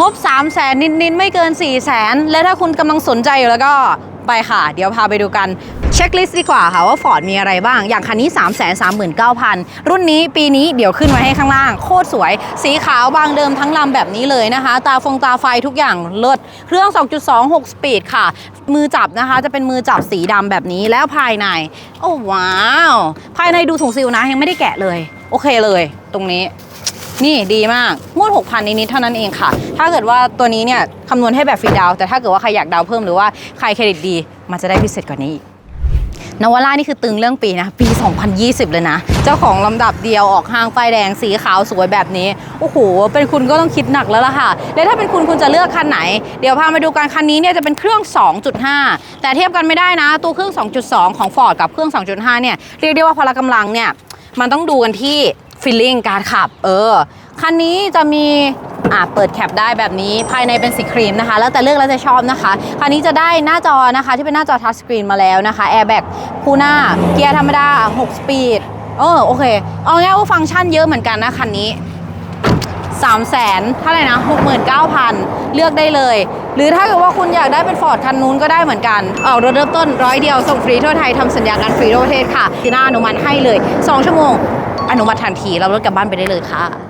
งบ 3 0 0แสนนิด ๆ ไม่เกิน 4 0 0แสนและถ้าคุณกำลังสนใจอยู่แล้วก็ไปค่ะ เดี๋ยวพาไปดูกัน เช็คลิสต์ดีกว่าค่ะว่า Ford มีอะไรบ้าง อย่างคันนี้ 3 3 9 0 0 0 รุ่นนี้ปีนี้เดี๋ยวขึ้นไว้ให้ข้างล่าง โคตรสวย สีขาวบางเดิมทั้งลำแบบนี้เลยนะคะ ตาฟงตาไฟทุกอย่างเลิศเครื่อง 2.2 6 สปีดค่ะ มือจับนะคะจะเป็นมือจับสีดำแบบนี้แล้วภายใน โอ้ว้าว ภายในดูถุงซิลนะยังไม่ได้แกะเลย โอเคเลย ตรงนี้ นี่ดีมากงวด6,000นิดๆเท่านั้นเองค่ะ ถ้าเกิดว่าตัวนี้เนี่ยคำนวณให้แบบฟรีดาว แต่ถ้าเกิดว่าใครอยากดาวเพิ่มหรือว่าใครเครดิตดี มันจะได้พิเศษกว่านี้อีกนวาร่านี่คือตึงเรื่องปีนะ ปี 2020 เลยนะ เจ้าของลำดับเดียวออกห้างไฟแดงสีขาวสวยแบบนี้ โอ้โห เป็นคุณก็ต้องคิดหนักแล้วล่ะค่ะ แล้วถ้าเป็นคุณคุณจะเลือกคันไหน เดี๋ยวพามาดูกันคันนี้เนี่ยจะเป็นเครื่อง 2.5 แต่เทียบกันไม่ได้นะ ตัวเครื่อง 2.2 ของ Ford กับเครื่อง 2.5 เนี่ยเรียกได้ว่าพละกำลังเนี่ยมันต้องดูกันที่ ฟีลลิ่งการขับ เออ คันนี้จะมีอ่าเปิดแคปได้แบบนี้ภายในเป็นสีครีมนะคะ แล้วแต่เลือกแล้วจะชอบนะคะ คันนี้จะได้หน้าจอนะคะที่เป็นหน้าจอทัชสกรีนมาแล้วนะคะแอร์แบ็กคู่หน้าเกียร์ธรรมดา 6 สปีดเออโอเค เอาง่ายว่าฟังก์ชันเยอะเหมือนกันนะคันนี้3 0 0แสนเท่าไหร่นะ 69,000 เลือกได้เลย หรือถ้าเกิดว่าคุณอยากได้เป็นฟอร์ดคันนู้นก็ได้เหมือนกันออกรถเริ่มต้นร้อยเดียวส่งฟรีทั่วไทยทำสัญญาการฟรีทั่วประเทศค่ะทีหน้าอนุมัติให้เลย 2 ชั่วโมง อนุมัติทันที เรารถกลับบ้านไปได้เลยค่ะ